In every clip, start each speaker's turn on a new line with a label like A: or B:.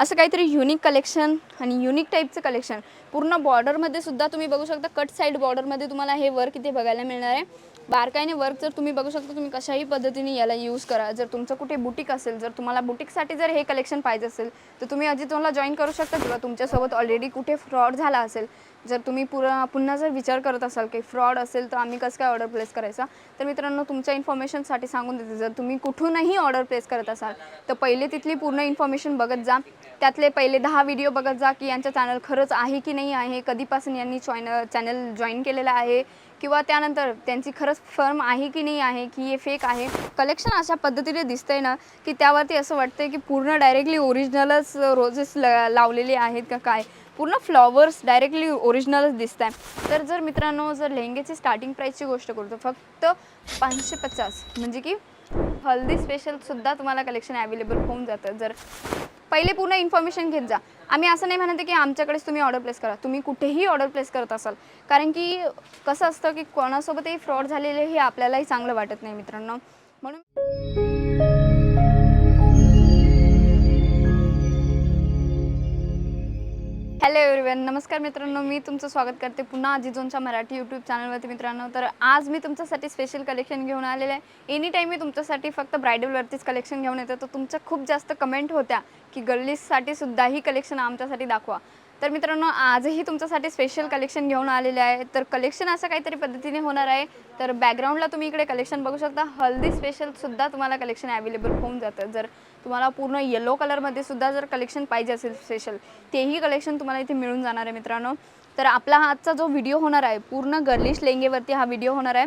A: असं काहीतरी unique collection आणि युनिक टाईपचं कलेक्शन पूर्ण बॉर्डरमध्ये सुद्धा तुम्ही बघू शकता. कट साईड बॉर्डरमध्ये तुम्हाला हे वर्क इथे बघायला मिळणार आहे. बारकाईने वर्क जर तुम्ही बघू शकता तुम्ही कशाही पद्धतीने याला यूज करा. जर तुमचं कुठे बुटीक असेल जर तुम्हाला बुटीकसाठी जर हे कलेक्शन पाहिजे असेल तर तुम्ही अजित तुम्हाला जॉईन करू शकता किंवा तुमच्यासोबत ऑलरेडी कुठे फ्रॉड झाला असेल. जर तुम्ही पुरा पुन्हा जर विचार करत असाल की फ्रॉड असेल तर आम्ही कसं काय ऑर्डर प्लेस करायचा? तर मित्रांनो तुमच्या इन्फॉर्मेशनसाठी सांगून देते. जर तुम्ही कुठूनही ऑर्डर प्लेस करत असाल तर पहिले तिथली पूर्ण इन्फॉर्मेशन बघत जा. त्यातले पहिले दहा व्हिडिओ बघत जा की यांचं चॅनल खरंच आहे की नाही आहे. कधीपासून यांनी जॉईन चॅनल जॉईन केलेलं आहे? किंवा त्यानंतर त्यांची खरंच फर्म आहे की नाही आहे की हे फेक आहे? कलेक्शन अशा पद्धतीने दिसतंय ना की त्यावरती असं वाटतंय की पूर्ण डायरेक्टली ओरिजिनलच रोजेस लावलेले आहेत का काय? पूर्ण फ्लॉवर्स डायरेक्टली ओरिजिनलच दिसत आहे तर जर मित्रांनो जर लेहंग्याची स्टार्टिंग प्राईसची गोष्ट करतो फक्त पाचशे पचास. म्हणजे की हल्दी स्पेशलसुद्धा तुम्हाला कलेक्शन अवेलेबल होऊन जातं. जर पहिले पूर्ण इन्फॉर्मेशन घेत जा. आम्ही असं नाही म्हणते की आमच्याकडेच तुम्ही ऑर्डर प्लेस करा. तुम्ही कुठेही ऑर्डर प्लेस करत असाल. कारण की कसं असतं की कोणासोबतही फ्रॉड झालेले हे आपल्यालाही चांगलं वाटत नाही मित्रांनो. म्हणून हॅलो एव्हरीवन नमस्कार मित्रांनो मी तुमचं स्वागत करते पुन्हा आजीजोनच्या मराठी यूट्यूब चॅनलवरती मित्रांनो. तर आज मी तुमच्यासाठी स्पेशल कलेक्शन घेऊन आलेलं आहे. एनी टाईम मी तुमच्यासाठी फक्त ब्रायडलवरतीच कलेक्शन घेऊन येते तर तुमच्या खूप जास्त कमेंट होत्या की गर्लीजसाठी सुद्धा ही कलेक्शन आमच्यासाठी दाखवा. तर मित्रांनो आजही तुमच्यासाठी स्पेशल कलेक्शन घेऊन आलेले आहे. तर कलेक्शन असं काहीतरी पद्धतीने होणार आहे. तर बॅकग्राऊंडला तुम्ही इकडे कलेक्शन बघू शकता. हल्दी स्पेशलसुद्धा तुम्हाला कलेक्शन अवेलेबल होऊन जातं. जर तुम्हाला पूर्ण येलो कलरमध्ये सुद्धा जर कलेक्शन पाहिजे असेल स्पेशल तेही कलेक्शन तुम्हाला इथे मिळून जाणार आहे मित्रांनो. तर आपला आजचा जो व्हिडिओ होणार आहे पूर्ण गर्लिश लेंगेवरती हा व्हिडिओ होणार आहे.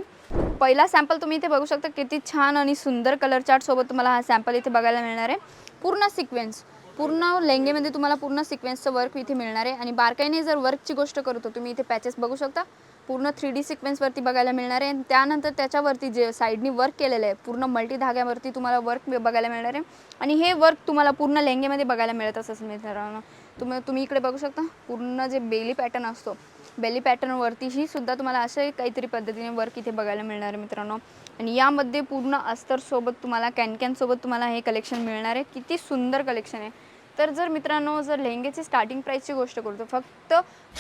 A: पहिला सॅम्पल तुम्ही इथे बघू शकता किती छान आणि सुंदर कलर चार्टसोबत तुम्हाला हा सॅम्पल इथे बघायला मिळणार आहे. पूर्ण सिक्वेन्स पूर्ण लेंगेमध्ये तुम्हाला पूर्ण सिक्वेन्सचं वर्क इथे मिळणार आहे. आणि बारकाईने जर वर्कची गोष्ट करतो तुम्ही इथे पॅचेस बघू शकता. पूर्ण थ्री डी सिक्वेन्सवरती बघायला मिळणार आहे. आणि त्यानंतर त्याच्यावरती जे साईडनी वर्क केलेलं आहे पूर्ण मल्टी धाग्यावरती तुम्हाला वर्क बघायला मिळणार आहे. आणि हे वर्क तुम्हाला पूर्ण लेंगेमध्ये बघायला मिळत असं मित्रांनो तुम्ही तुम्ही इकडे बघू शकता. पूर्ण जे बेली पॅटर्न असतो बेली पॅटर्नवरतीही सुद्धा तुम्हाला असे काहीतरी पद्धतीने वर्क इथे बघायला मिळणार आहे मित्रांनो. आणि यामध्ये पूर्ण अस्तरसोबत तुम्हाला कॅनकॅनसोबत तुम्हाला हे कलेक्शन मिळणार आहे. किती सुंदर कलेक्शन आहे. तर जर मित्रांनो जर लेहंग्याची स्टार्टिंग प्राईसची गोष्ट करतो फक्त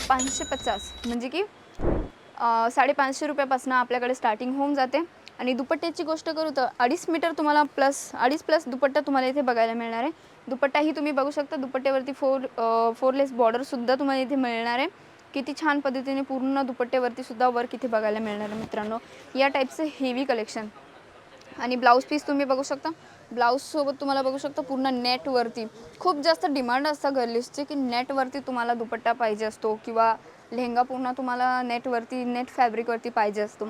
A: पाचशे पचास म्हणजे की साडेपाचशे रुपयापासून आपल्याकडे स्टार्टिंग होऊन जाते. आणि दुपट्ट्याची गोष्ट करू तर अडीच मीटर तुम्हाला प्लस अडीच प्लस दुपट्टा तुम्हाला इथे बघायला मिळणार आहे. दुपट्टाही तुम्ही बघू शकता दुपट्ट्यावरती फोर फोरलेस बॉर्डरसुद्धा तुम्हाला इथे मिळणार आहे. किती छान पद्धतीने पूर्ण दुपट्ट्यावरती सुद्धा वर्क इथे बघायला मिळणार आहे मित्रांनो. या टाईपचं हेवी कलेक्शन आणि ब्लाऊज पीस तुम्ही बघू शकता. ब्लाऊजसोबत तुम्हाला बघू शकता पूर्ण नेटवरती खूप जास्त डिमांड असतं गर्लिशचे की नेटवरती तुम्हाला दुपट्टा पाहिजे असतो किंवा लेहंगा पूर्ण तुम्हाला नेटवरती नेट फॅब्रिकवरती पाहिजे असतो.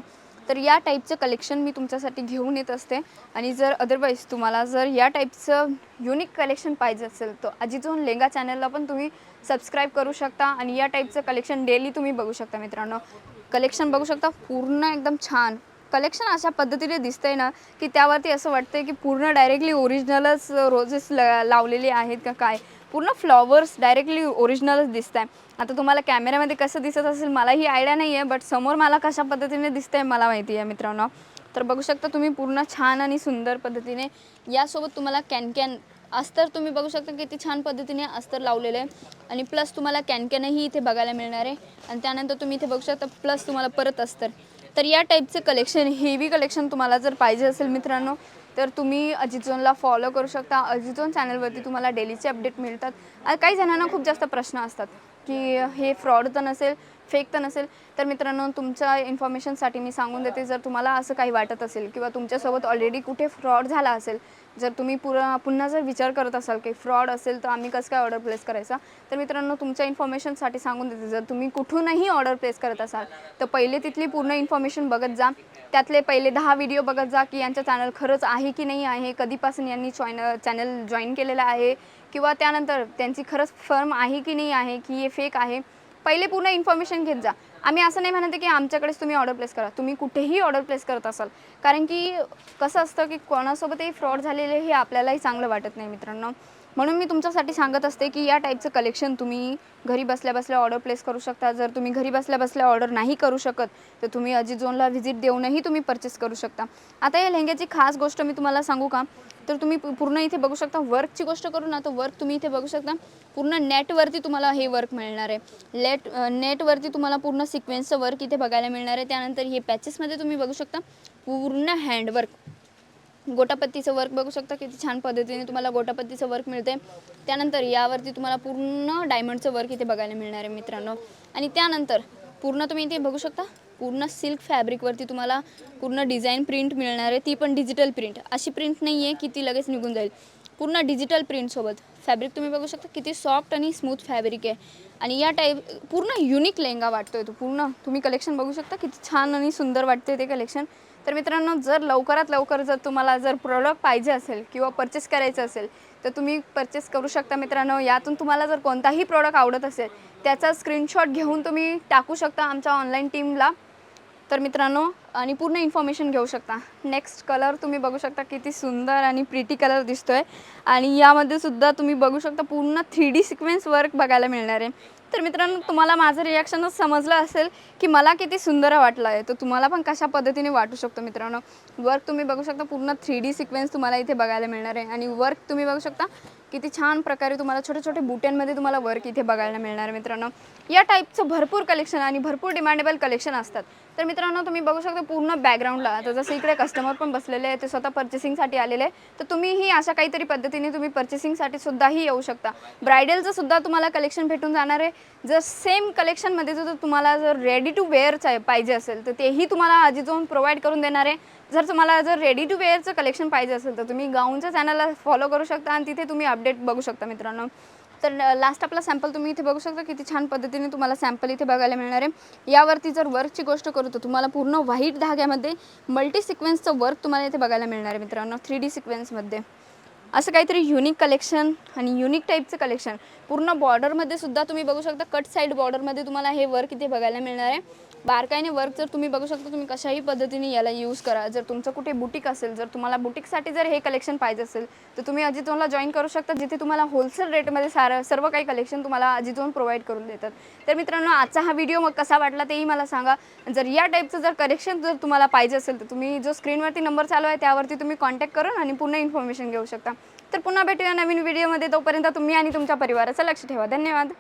A: तर या टाईपचं कलेक्शन मी तुमच्यासाठी घेऊन येत असते. आणि जर अदरवाईज तुम्हाला जर या टाईपचं युनिक कलेक्शन पाहिजे असेल तर अजिजोन लेंगा चॅनलला पण तुम्ही सबस्क्राईब करू शकता. आणि या टाईपचं कलेक्शन डेली तुम्ही बघू शकता मित्रांनो. कलेक्शन बघू शकता पूर्ण एकदम छान. कलेक्शन अशा पद्धतीने दिसतंय ना की त्यावरती असं वाटतंय की पूर्ण डायरेक्टली ओरिजिनलच रोजेस लावलेले आहेत का काय? पूर्ण फ्लॉवर्स डायरेक्टली ओरिजिनलच दिसत आहे आता तुम्हाला कॅमेऱ्यामध्ये कसं दिसत असेल मलाही आयडिया नाही आहे बट समोर मला कशा पद्धतीने दिसतंय मला माहिती आहे मित्रांनो. तर बघू शकता तुम्ही पूर्ण छान आणि सुंदर पद्धतीने. यासोबत तुम्हाला कॅन कॅन अस्तर तुम्ही बघू शकता किती छान पद्धतीने अस्तर लावलेलं आहे. आणि प्लस तुम्हाला कॅनकॅनही इथे बघायला मिळणार आहे. आणि त्यानंतर तुम्ही इथे बघू शकता प्लस तुम्हाला परत अस्तर. तर या टाईपचे कलेक्शन हेवी कलेक्शन तुम्हाला जर पाहिजे असेल मित्रांनो तर तुम्ही अजितझोनला फॉलो करू शकता. अजितझोन चॅनलवरती तुम्हाला डेलीचे अपडेट मिळतात. काही जणांना खूप जास्त प्रश्न असतात की हे फ्रॉड तर नसेल फेक तर नसेल तर मित्रांनो तुमच्या इन्फॉर्मेशनसाठी मी सांगून देते. जर तुम्हाला असं काही वाटत असेल किंवा तुमच्यासोबत ऑलरेडी कुठे फ्रॉड झाला असेल जर तुम्ही पुरा पुन्हा जर विचार करत असाल की फ्रॉड असेल तर आम्ही कसं काय ऑर्डर प्लेस करायचा? तर मित्रांनो तुमच्या इन्फॉर्मेशनसाठी सांगून देते. जर तुम्ही कुठूनही ऑर्डर प्लेस करत असाल तर पहिले तिथली पूर्ण इन्फॉर्मेशन बघत जा. त्यातले पहिले दहा व्हिडिओ बघत जा की यांचं चॅनल खरंच आहे की नाही आहे. कधीपासून यांनी जॉईन चॅनल जॉईन केलेलं आहे? किंवा त्यानंतर त्यांची खरंच फर्म आहे की नाही आहे की हे फेक आहे? पहिले पूर्ण इन्फॉर्मेशन घेत जा. आम्ही असं नाही म्हणते की आमच्याकडेच तुम्ही ऑर्डर प्लेस करा. तुम्ही कुठेही ऑर्डर प्लेस करत असाल. कारण की कसं असतं की कोणासोबतही फ्रॉड झालेले हे आपल्यालाही चांगलं वाटत नाही मित्रांनो. म्हणून मी तुमच्यासाठी सांगत असते की या टाईपचं कलेक्शन तुम्ही घरी बसल्या बसल्या ऑर्डर प्लेस करू शकता. जर तुम्ही घरी बसल्या बसल्या ऑर्डर नाही करू शकत तर तुम्ही अजित झोनला व्हिजिट देऊनही तुम्ही परचेस करू शकता. आता या लेहंग्याची खास गोष्ट मी तुम्हाला सांगू का? तर तुम्ही पूर्ण इथे बघू शकता वर्कची गोष्ट करू ना तर वर्क तुम्ही इथे बघू शकता. पूर्ण नेटवरती तुम्हाला हे वर्क मिळणार आहे. लेट नेटवरती तुम्हाला पूर्ण सिक्वेन्सचं वर्क इथे बघायला मिळणार आहे. त्यानंतर हे पॅचेसमध्ये तुम्ही बघू शकता. पूर्ण हँडवर्क गोटापत्तीचं वर्क बघू शकता किती छान पद्धतीने तुम्हाला गोटापत्तीचं वर्क मिळते त्यानंतर यावरती तुम्हाला पूर्ण डायमंडचं वर्क इथे बघायला मिळणार आहे मित्रांनो. आणि त्यानंतर पूर्ण तुम्ही इथे बघू शकता पूर्ण सिल्क फॅब्रिकवरती तुम्हाला पूर्ण डिझाईन प्रिंट मिळणार आहे. ती पण डिजिटल प्रिंट. अशी प्रिंट नाही आहे की ती लगेच निघून जाईल. पूर्ण डिजिटल प्रिंटसोबत फॅब्रिक तुम्ही बघू शकता किती सॉफ्ट आणि स्मूथ फॅब्रिक आहे. आणि या टाईप पूर्ण युनिक लेहंगा वाटतोय तो. पूर्ण तुम्ही कलेक्शन बघू शकता किती छान आणि सुंदर वाटते ते कलेक्शन. तर मित्रांनो जर लवकरात लवकर जर तुम्हाला जर प्रोडक्ट पाहिजे असेल किंवा परचेस करायचं असेल तर तुम्ही परचेस करू शकता मित्रांनो. यातून तुम्हाला जर कोणताही प्रोडक्ट आवडत असेल त्याचा स्क्रीनशॉट घेऊन तुम्ही टाकू शकता आमच्या ऑनलाईन टीमला तर मित्रांनो आणि पूर्ण इन्फॉर्मेशन घेऊ शकता. नेक्स्ट कलर तुम्ही बघू शकता किती सुंदर आणि प्रिटी कलर दिसतोय. आणि यामध्ये सुद्धा तुम्ही बघू शकता पूर्ण थ्री डी सिक्वेन्स वर्क बघायला मिळणार आहे. तर मित्रांनो तुम्हाला माझं रिॲक्शनच समजलं असेल की मला किती सुंदर वाटलं आहे तर तुम्हाला पण कशा पद्धतीने वाटू शकतो मित्रांनो? वर्क तुम्ही बघू शकता पूर्ण थ्री डी सिक्वेन्स तुम्हाला इथे बघायला मिळणार आहे. आणि वर्क तुम्ही बघू शकता किती छान प्रकारे तुम्हाला छोटे छोटे बुट्यांमध्ये तुम्हाला वर्क इथे बघायला मिळणार आहे मित्रांनो. या टाईपचं भरपूर कलेक्शन आणि भरपूर डिमांडेबल कलेक्शन असतात. तर मित्रांनो तुम्ही बघू शकता पूर्ण बॅकग्राऊंडला आता जसं इकडे कस्टमर पण बसलेले आहे ते स्वतः पर्चेसिंगसाठी आलेले आहे तर तुम्हीही अशा काहीतरी पद्धतीने तुम्ही पर्चेसिंगसाठी सुद्धाही येऊ शकता. ब्रायडलचं सुद्धा तुम्हाला कलेक्शन भेटून जाणार आहे. जर सेम कलेक्शनमध्ये जर तुम्हाला जर रेडी टू वेअरचं पाहिजे असेल तर तेही तुम्हाला आजी जाऊन प्रोव्हाइड करून देणार आहे. जर तुम्हाला जर रेडी टू वेअरचं कलेक्शन पाहिजे असेल तर तुम्ही गाऊनच्या चॅनलला फॉलो करू शकता आणि तिथे तुम्ही अपडेट बघू शकता मित्रांनो. तर लास्ट आपला सॅम्पल तुम्ही इथे बघू शकता किती छान पद्धतीने तुम्हाला सॅम्पल इथे बघायला मिळणार आहे. यावरती जर वर्कची गोष्ट करू तर तुम्हाला पूर्ण व्हाईट धाग्यामध्ये मल्टी सिक्वेन्सचं वर्क तुम्हाला इथे बघायला मिळणार आहे मित्रांनो थ्री डी सिक्वेन्समध्ये असं काहीतरी युनिक कलेक्शन आणि युनिक टाईपचं कलेक्शन पूर्ण बॉर्डरमध्ये सुद्धा तुम्ही बघू शकता कट साईड बॉर्डरमध्ये तुम्हाला हे वर्क इथे बघायला मिळणार आहे. बारकाईने वर्क जर तुम्ही बघू शकता तुम्ही कशाही पद्धतीने याला यूज करा. जर तुमचं कुठे बुटीक असेल जर तुम्हाला बुटीकसाठी जर हे कलेक्शन पाहिजे असेल तर तुम्ही अजितोनला जॉईन करू शकता जिथे तुम्हाला होलसेल रेटमध्ये सारं सर्व काही कलेक्शन तुम्हाला अजितोन प्रोव्हाइड करून देतात. तर मित्रांनो आजचा हा व्हिडिओ मग कसा वाटला तेही मला सांगा. जर या टाईपचं जर कलेक्शन जर तुम्हाला पाहिजे असेल तर तुम्ही जो स्क्रीनवरती नंबर चालू आहे त्यावरती तुम्ही कॉन्टॅक्ट करून आणि पूर्ण इन्फॉर्मेशन घेऊ शकता. तर पुन्हा भेटूया नवीन व्हिडिओमध्ये तोपर्यंत तुम्ही आणि तुमच्या परिवाराचं लक्ष ठेवा. धन्यवाद.